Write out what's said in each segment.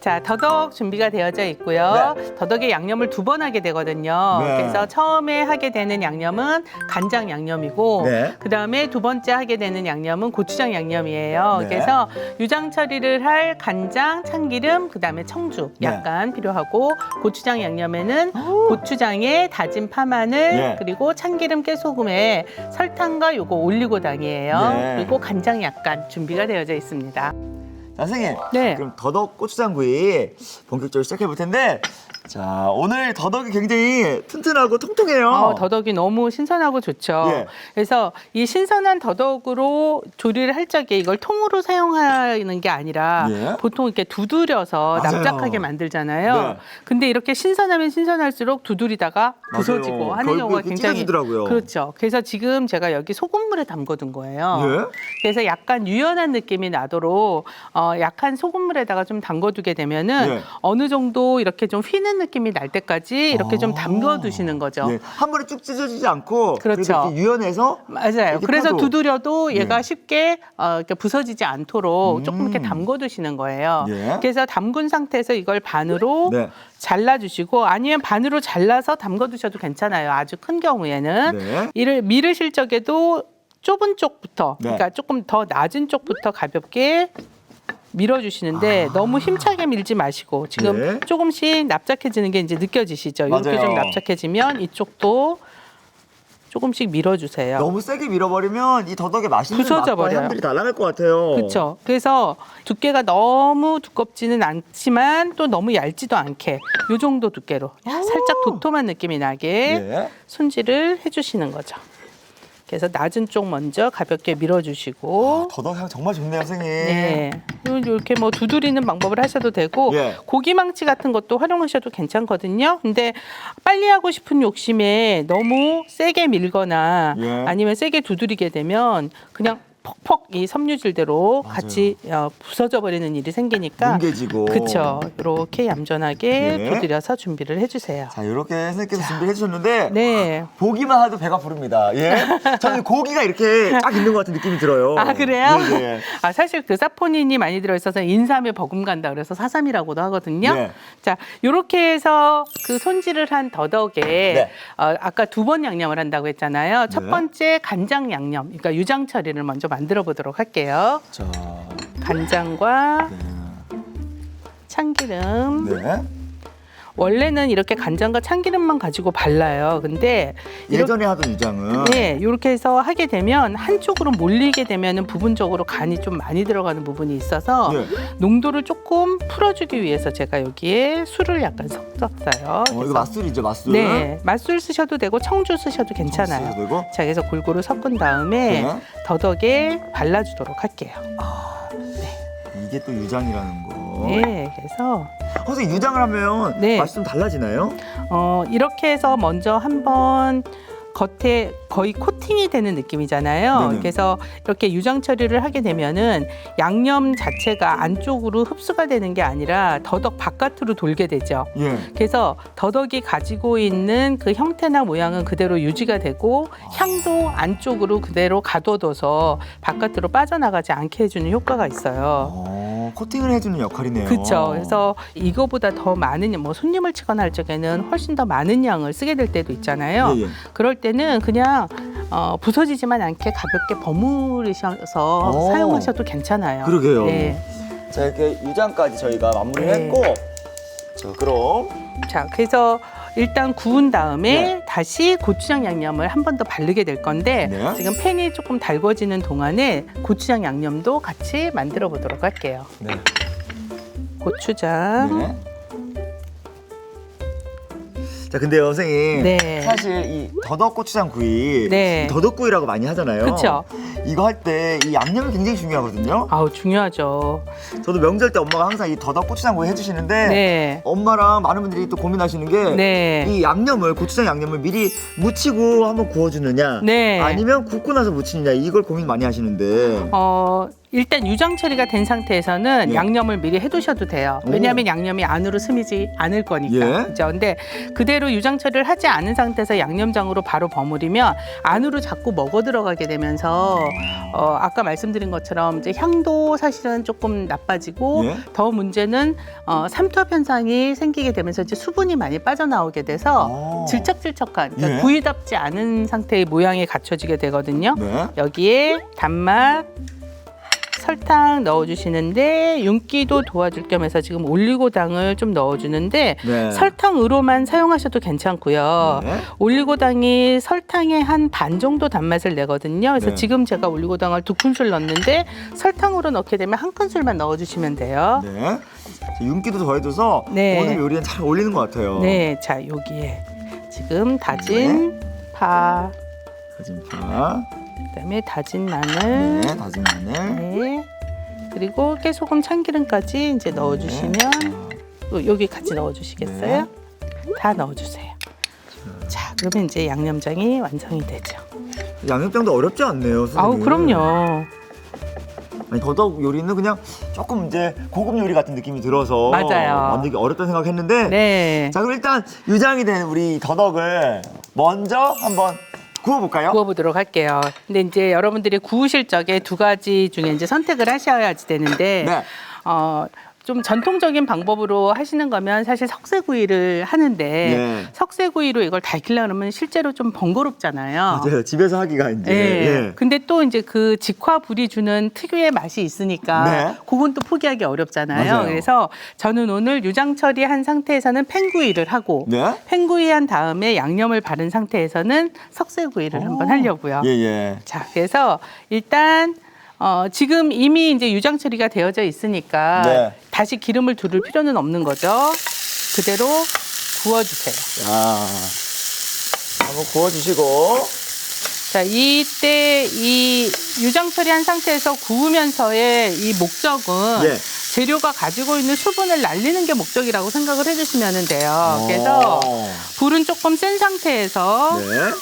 자, 더덕 준비가 되어져 있고요. 네. 더덕에 양념을 두 번 하게 되거든요. 네. 그래서 처음에 하게 되는 양념은 간장 양념이고, 네. 그 다음에 두 번째 하게 되는 양념은 고추장 양념이에요. 네. 그래서 유장 처리를 할 간장, 참기름, 그 다음에 청주 네. 약간 필요하고, 고추장 양념에는 고추장에 다진 파마늘, 네. 그리고 참기름, 깨소금에 설탕과 요거 올리고당이에요. 네. 그리고 간장 약간 준비가 되어져 있습니다. 자, 선생님. 네. 그럼 더덕 고추장구이 본격적으로 시작해 볼 텐데, 자, 오늘 더덕이 굉장히 튼튼하고 통통해요. 어, 더덕이 너무 신선하고 좋죠. 예. 그래서 이 신선한 더덕으로 조리를 할 적에 이걸 통으로 사용하는 게 아니라 예. 보통 이렇게 두드려서 맞아요. 납작하게 만들잖아요. 네. 근데 이렇게 신선하면 신선할수록 두드리다가 부서지고 맞아요. 하는 경우가 굉장히 찢어지더라고요. 그렇죠. 그래서 지금 제가 여기 소금물에 담궈둔 거예요. 예? 그래서 약간 유연한 느낌이 나도록 어, 약한 소금물에다가 좀 담궈두게 되면은 예. 어느 정도 이렇게 좀 휘는 느낌이 날 때까지 이렇게 좀 아. 담궈 두시는 거죠. 예. 한 번에 쭉 찢어지지 않고 그렇죠. 이렇게 유연해서 맞아요. 이렇게 그래서 펴도. 두드려도 얘가 네. 쉽게 어, 이렇게 부서지지 않도록 조금 이렇게 음. 담궈 두시는 거예요. 예. 그래서 담근 상태에서 이걸 반으로 네. 잘라주시고 아니면 반으로 잘라서 담궈 두셔도 괜찮아요. 아주 큰 경우에는 네. 이를 미르실 적에도 좁은 쪽부터 네. 그러니까 조금 더 낮은 쪽부터 가볍게 밀어주시는데 너무 힘차게 밀지 마시고 지금 아. 네. 조금씩 납작해지는 게 이제 느껴지시죠? 이렇게 맞아요. 좀 납작해지면 이쪽도 조금씩 밀어주세요. 너무 세게 밀어버리면 이 더덕의 맛있는 부서져 맛과 버려요. 향들이 달라날 것 같아요. 그렇죠. 그래서 두께가 너무 두껍지는 않지만 또 너무 얇지도 않게 요 정도 두께로 살짝 도톰한 느낌이 나게 예. 손질을 해주시는 거죠. 그래서 낮은 쪽 먼저 가볍게 밀어주시고 더덕 향 정말 좋네요, 선생님. 네. 이렇게 뭐 두드리는 방법을 하셔도 되고 예. 고기 망치 같은 것도 활용하셔도 괜찮거든요. 근데 빨리 하고 싶은 욕심에 너무 세게 밀거나 예. 아니면 세게 두드리게 되면 그냥 퍽퍽 이 섬유질대로 맞아요. 같이 어, 부서져 버리는 일이 생기니까 뭉개지고. 그렇죠. 이렇게 얌전하게 예. 두드려서 준비를 해주세요. 자, 이렇게 선생님께서 준비해 주셨는데 네. 보기만 해도 배가 부릅니다. 예. 저는 고기가 이렇게 딱 있는 것 같은 느낌이 들어요. 아 그래요? 네, 네. 아 사실 그 사포닌이 많이 들어있어서 인삼에 버금간다 그래서 사삼이라고도 하거든요. 네. 자 이렇게 해서 그 손질을 한 더덕에 네. 어, 아까 두 번 양념을 한다고 했잖아요. 첫 네. 번째 간장 양념, 그러니까 유장 처리를 먼저 만들어 보도록 할게요. 자, 간장과 네. 참기름. 네. 원래는 이렇게 간장과 참기름만 가지고 발라요. 근데 예전에 하던 유장은 네, 이렇게 해서 하게 되면 한쪽으로 몰리게 되면은 부분적으로 간이 좀 많이 들어가는 부분이 있어서 네. 농도를 조금 풀어주기 위해서 제가 여기에 술을 약간 섞었어요. 어, 이거 그래서 맛술이죠, 맛술. 네, 맛술 쓰셔도 되고 청주 쓰셔도 괜찮아요. 되고. 자, 그래서 골고루 섞은 다음에 네. 더덕에 발라주도록 할게요. 이게 또 유장이라는 거. 네, 그래서 선생님 유장을 하면 네. 맛이 좀 달라지나요? 어, 이렇게 해서 먼저 한번 겉에 거의 코팅이 되는 느낌이잖아요. 네네. 그래서 이렇게 유장 처리를 하게 되면은 양념 자체가 안쪽으로 흡수가 되는 게 아니라 더덕 바깥으로 돌게 되죠. 예. 그래서 더덕이 가지고 있는 그 형태나 모양은 그대로 유지가 되고 향도 안쪽으로 그대로 가둬둬서 바깥으로 빠져나가지 않게 해주는 효과가 있어요. 어, 코팅을 해주는 역할이네요. 그렇죠. 그래서 이거보다 더 많은 뭐 손님을 치거나 할 적에는 훨씬 더 많은 양을 쓰게 될 때도 있잖아요. 예, 예. 그럴 때는 그냥 어, 부서지지만 않게 가볍게 버무리셔서 오. 사용하셔도 괜찮아요. 그러게요. 네. 자 이렇게 유장까지 저희가 마무리를 네. 했고, 자 그럼 자, 그래서 일단 구운 다음에 네. 다시 고추장 양념을 한 번 더 바르게 될 건데 네. 지금 팬이 조금 달궈지는 동안에 고추장 양념도 같이 만들어 보도록 할게요. 네. 고추장. 네. 자 근데요 선생님 네. 사실 이 더덕 고추장 구이 네. 이 더덕구이라고 많이 하잖아요. 그쵸. 이거 할 때 이 양념이 굉장히 중요하거든요. 아우 중요하죠. 저도 명절 때 엄마가 항상 이 더덕 고추장 구이 해주시는데 네. 엄마랑 많은 분들이 또 고민하시는 게 이 네. 양념을 고추장 양념을 미리 무치고 한번 구워주느냐 네. 아니면 굽고 나서 무치느냐 이걸 고민 많이 하시는데 어, 일단 유장 처리가 된 상태에서는 예. 양념을 미리 해두셔도 돼요. 오. 왜냐하면 양념이 안으로 스미지 않을 거니까. 예. 그죠? 근데 그대로 유장 처리를 하지 않은 상태에서 양념장으로 바로 버무리면 안으로 자꾸 먹어 들어가게 되면서 어, 아까 말씀드린 것처럼 이제 향도 사실은 조금 나빠지고 예. 더 문제는 어, 삼투압 현상이 생기게 되면서 이제 수분이 많이 빠져나오게 돼서 오. 질척질척한 그러니까 어. 예. 구이답지 않은 상태의 모양이 갖춰지게 되거든요. 네. 여기에 단맛, 설탕 넣어주시는데 윤기도 도와줄 겸 해서 지금 올리고당을 좀 넣어주는데 네. 설탕으로만 사용하셔도 괜찮고요. 네. 올리고당이 설탕의 한 반 정도 단맛을 내거든요. 그래서 네. 지금 제가 올리고당을 두 큰술 넣었는데 설탕으로 넣게 되면 한 큰술만 넣어주시면 돼요. 네. 자, 윤기도 더해줘서 네. 오늘 요리엔 잘 어울리는 것 같아요. 네, 자 여기에 지금 다진 파, 다진 파, 그다음에 다진 마늘, 네, 다진 마늘. 네. 그리고 깨소금 참기름까지 이제 넣어주시면 또 여기 같이 넣어주시겠어요? 다 넣어주세요. 자, 그러면 이제 양념장이 완성이 되죠. 양념장도 어렵지 않네요. 선생님. 아우, 그럼요. 아니, 더덕 요리는 그냥 조금 이제 고급 요리 같은 느낌이 들어서 맞아요. 만들기 어렵다는 생각했는데 네. 자 그럼 일단 유장이 된 우리 더덕을 먼저 한번 구워볼까요? 구워보도록 할게요. 근데 이제 여러분들이 구우실 적에 두 가지 중에 이제 선택을 하셔야지 되는데, 네. 어, 좀 전통적인 방법으로 하시는 거면 사실 석쇠구이를 하는데 네. 석쇠구이로 이걸 다 익히려고 하면 실제로 좀 번거롭잖아요. 맞아요. 집에서 하기가 이제. 예. 예. 근데 또 이제 그 직화 불이 주는 특유의 맛이 있으니까 네. 그건 또 포기하기 어렵잖아요. 맞아요. 그래서 저는 오늘 유장 처리한 상태에서는 팬구이를 하고 네. 팬구이 한 다음에 양념을 바른 상태에서는 석쇠구이를 한번 하려고요. 예, 예. 자, 그래서 일단 어, 지금 이미 이제 유장 처리가 되어져 있으니까 네. 다시 기름을 두를 필요는 없는 거죠. 그대로 구워주세요. 자, 한번 구워주시고. 자, 이때 이 유장 처리한 상태에서 구우면서의 이 목적은 예. 재료가 가지고 있는 수분을 날리는 게 목적이라고 생각을 해주시면 돼요. 그래서 오. 불은 조금 센 상태에서 네.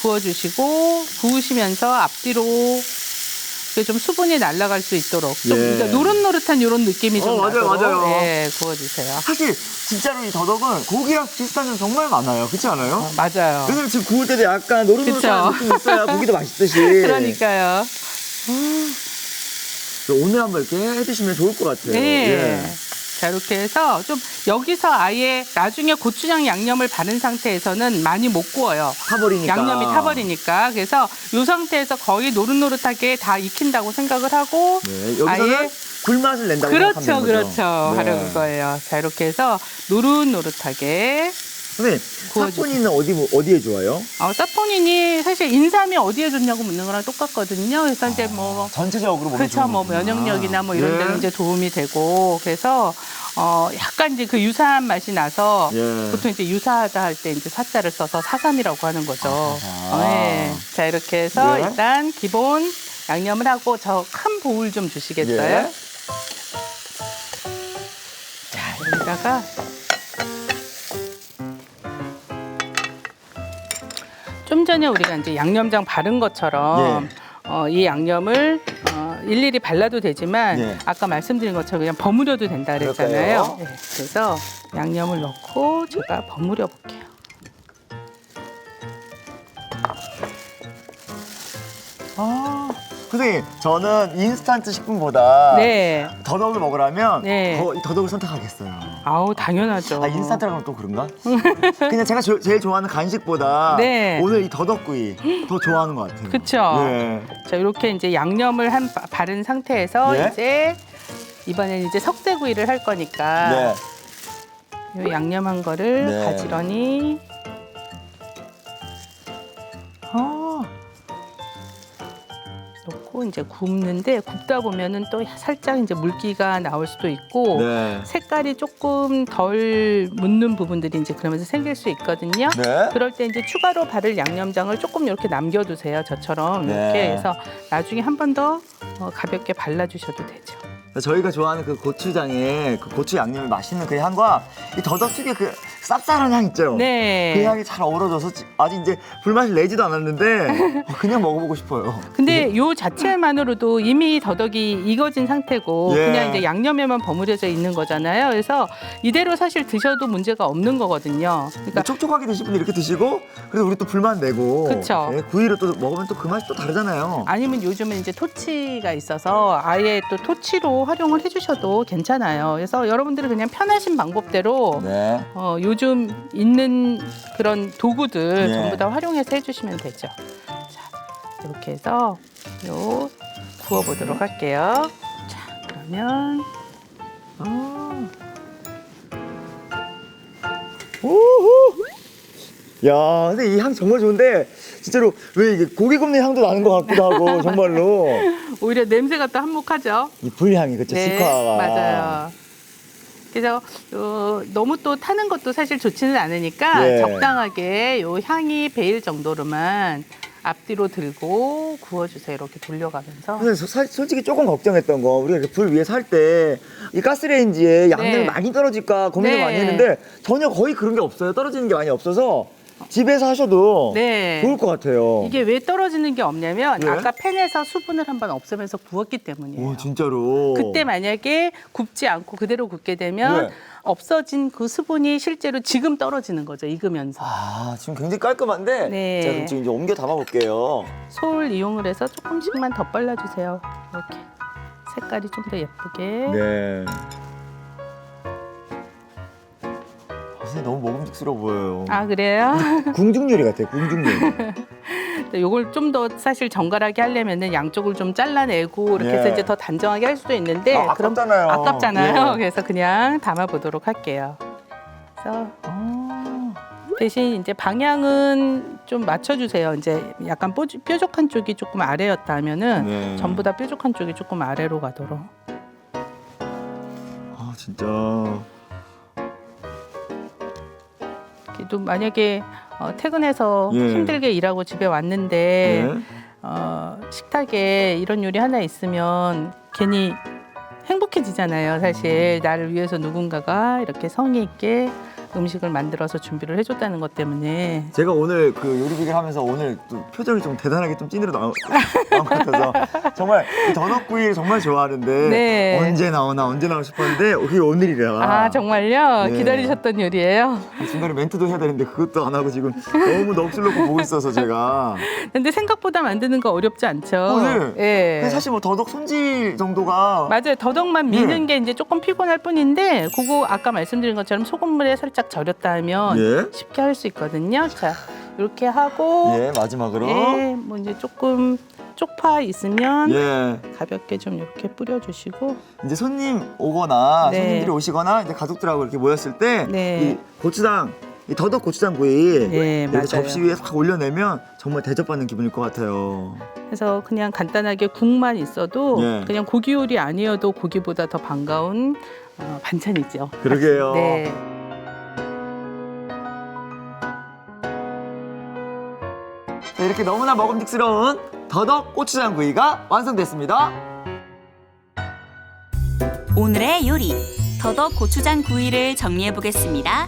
구워주시고 구우시면서 앞뒤로 이렇게 좀 수분이 날아갈 수 있도록 좀 예. 그러니까 노릇노릇한 이런 느낌이 좀 어, 맞아요, 나도록 맞아요. 네, 구워주세요. 사실 진짜로 이 더덕은 고기랑 비슷한 점 정말 많아요. 그렇지 않아요? 어, 맞아요. 왜냐면 지금 구울 때도 약간 노릇노릇한. 느낌이 있어야 고기도 맛있듯이. 그러니까요. 오늘 한번 이렇게 해드시면 좋을 것 같아요. 네. 예. 자, 이렇게 해서 좀 여기서 아예 나중에 고추장 양념을 바른 상태에서는 많이 못 구워요. 타버리니까. 양념이 타버리니까. 그래서 이 상태에서 거의 노릇노릇하게 다 익힌다고 생각을 하고 네, 여기서는 아예 굴맛을 낸다고 그렇죠, 생각하면 되는. 그렇죠. 네. 하려는 거예요. 자, 이렇게 해서 노릇노릇하게. 선생님, 구워주세요. 사포니는 어디, 뭐- 어디에 좋아요? 어, 사포닌이 사실 인삼이 어디에 좋냐고 묻는 거랑 똑같거든요. 그래서 이제 뭐 전체적으로 몸에 그렇죠. 뭐 좋은 거구나. 면역력이나 뭐 이런 예. 데는 이제 도움이 되고 그래서 어 약간 이제 그 유사한 맛이 나서 예. 보통 이제 유사하다 할 때 이제 사자를 써서 사삼이라고 하는 거죠. 아, 네. 자 이렇게 해서 예. 일단 기본 양념을 하고 저 큰 보울 좀 주시겠어요? 예. 자 여기다가 좀 전에 우리가 이제 양념장 바른 것처럼 예. 어, 이 양념을 어, 일일이 발라도 되지만 예. 아까 말씀드린 것처럼 그냥 버무려도 된다 그랬잖아요. 그럴까요? 네, 그래서 양념을 넣고 제가 버무려 볼게요. 아, 선생님, 저는 인스턴트 식품보다 네. 더덕을 먹으라면 네. 더, 이 더덕을 선택하겠어요. 아우 당연하죠. 아, 인스턴트라고 또 그런가? 그냥 제가 조- 제일 좋아하는 간식보다 네. 오늘 이 더덕구이 더 좋아하는 것 같아요. 그쵸. 예. 자 이렇게 이제 양념을 한 바- 바른 상태에서 예. 이제 이번엔 이제 석쇠구이를 할 거니까 네. 이 양념한 거를 네. 가지런히 이제 굽는데 굽다 보면은 또 살짝 이제 물기가 나올 수도 있고 네. 색깔이 조금 덜 묻는 부분들이 이제 그러면서 생길 수 있거든요. 네. 그럴 때 이제 추가로 바를 양념장을 조금 이렇게 남겨두세요. 저처럼 네. 이렇게 해서 나중에 한 번더 어, 가볍게 발라주셔도 되죠. 저희가 좋아하는 그 고추장에 그 고추 양념이 맛있는 그 향과 이 더덕 특유의 그 쌉쌀한 향 있죠? 네. 그 향이 잘 어우러져서 지- 아직 이제 불맛을 내지도 않았는데 어, 그냥 먹어보고 싶어요. 근데 요 자체만으로도 이미 더덕이 익어진 상태고 예. 그냥 이제 양념에만 버무려져 있는 거잖아요. 그래서 이대로 사실 드셔도 문제가 없는 거거든요. 그러니까 촉촉하게 드실 분이 이렇게 드시고 그래서 우리 또 불맛 내고 그쵸. 예, 구이를 또 먹으면 또 그 맛이 또 다르잖아요. 아니면 요즘은 이제 토치가 있어서 아예 또 토치로 활용을 해주셔도 괜찮아요. 그래서 여러분들이 그냥 편하신 방법대로 네. 어, 요즘 있는 그런 도구들 예. 전부 다 활용해서 해주시면 되죠. 자, 이렇게 해서 요 구워보도록 할게요. 자, 그러면 아. 우후. 야, 근데 이 향 정말 좋은데 진짜로 왜 이게 고기 굽는 향도 나는 것 같기도 하고 정말로 오히려 냄새가 또 한몫하죠. 이 불향이 그쵸 시카가 네, 맞아요. 그래서 어, 너무 또 타는 것도 사실 좋지는 않으니까 예. 적당하게 요 향이 배일 정도로만 앞뒤로 들고 구워주세요. 이렇게 돌려가면서. 근데 저- 사- 솔직히 조금 걱정했던 거 우리가 이렇게 불 위에 살 때 이 가스레인지에 양념이 네. 많이 떨어질까 고민을 네. 많이 했는데 전혀 거의 그런 게 없어요 떨어지는 게 많이 없어서 집에서 하셔도 네. 좋을 것 같아요 이게 왜 떨어지는 게 없냐면 예? 아까 팬에서 수분을 한번 없애면서 구웠기 때문이에요. 오 진짜로 그때 만약에 굽지 않고 그대로 굽게 되면 네. 없어진 그 수분이 실제로 지금 떨어지는 거죠. 익으면서. 아 지금 굉장히 깔끔한데 네. 제가 그럼 지금 이제 옮겨 담아 볼게요 솔 이용을 해서 조금씩만 더 발라 주세요. 이렇게 색깔이 좀 더 예쁘게. 네. 아, 선생님 너무 먹음직스러워 보여요. 아 그래요? 궁중 요리 같아요. 궁중 요리. 근데 요걸 좀 더 사실 정갈하게 하려면은 양쪽을 좀 잘라내고 이렇게 예. 해서 이제 더 단정하게 할 수도 있는데 아, 그럼 아깝잖아요. 아깝잖아요. 예. 그래서 그냥 담아 보도록 할게요. 그래서 아, 대신 이제 방향은 좀 맞춰주세요. 이제 약간 뾰, 뾰족한 쪽이 조금 아래였다면은 네. 전부 다 뾰족한 쪽이 조금 아래로 가도록. 아 진짜. 그래도 만약에 어, 퇴근해서 예. 힘들게 일하고 집에 왔는데 네. 어, 식탁에 이런 요리 하나 있으면 괜히 행복해지잖아요. 사실 나를 위해서 누군가가 이렇게 성의 있게 음식을 만들어서 준비를 해줬다는 것 때문에 제가 오늘 그 요리 비교를 하면서 오늘 또 표정이 좀 대단하게 좀 찐으로 나온 나온 것 같아서 정말 이 더덕구이를 정말 좋아하는데 네. 언제 나오나 언제 나오나 싶었는데 그게 오늘이라. 아, 정말요 네. 기다리셨던 요리예요. 중간에 멘트도 해야 되는데 그것도 안 하고 지금 너무 넋을 놓고 보고 있어서 제가. 근데 생각보다 만드는 거 어렵지 않죠. 어, 네. 예. 사실 뭐 더덕 손질 정도가 맞아요. 더덕만 미는 예. 게 이제 조금 피곤할 뿐인데 그거 아까 말씀드린 것처럼 소금물에 살짝 절였다 하면 예. 쉽게 할 수 있거든요. 자, 이렇게 하고 예 마지막으로 예, 뭐 이제 조금 쪽파 있으면 예 가볍게 좀 이렇게 뿌려주시고 이제 손님 오거나 네. 손님들이 오시거나 이제 가족들하고 이렇게 모였을 때이 네. 고추장 이 더덕 고추장 구이 예, 이렇게 맞아요. 접시 위에 확 올려내면 정말 대접받는 기분일 것 같아요. 그래서 그냥 간단하게 국만 있어도 예. 그냥 고기 요리 아니어도 고기보다 더 반가운 어, 반찬이죠. 그러게요. 네. 이렇게 너무나 먹음직스러운 더덕 고추장 구이가 완성됐습니다. 오늘의 요리 더덕 고추장 구이를 정리해 보겠습니다.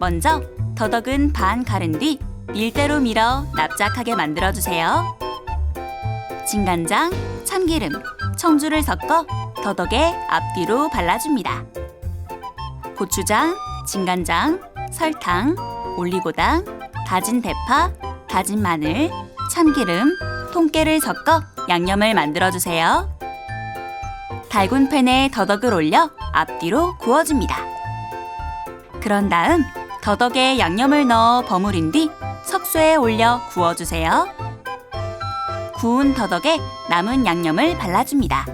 먼저 더덕은 반 가른 뒤 밀대로 밀어 납작하게 만들어 주세요. 진간장, 참기름, 청주를 섞어 더덕의 앞뒤로 발라줍니다. 고추장, 진간장, 설탕, 올리고당, 다진 대파, 다진 마늘, 참기름, 통깨를 섞어 양념을 만들어 주세요. 달군 팬에 더덕을 올려 앞뒤로 구워줍니다. 그런 다음 더덕에 양념을 넣어 버무린 뒤 석쇠에 올려 구워주세요. 구운 더덕에 남은 양념을 발라줍니다.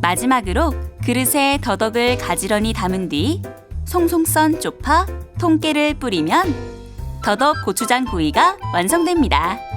마지막으로 그릇에 더덕을 가지런히 담은 뒤 송송 썬 쪽파, 통깨를 뿌리면 더덕 고추장 구이가 완성됩니다.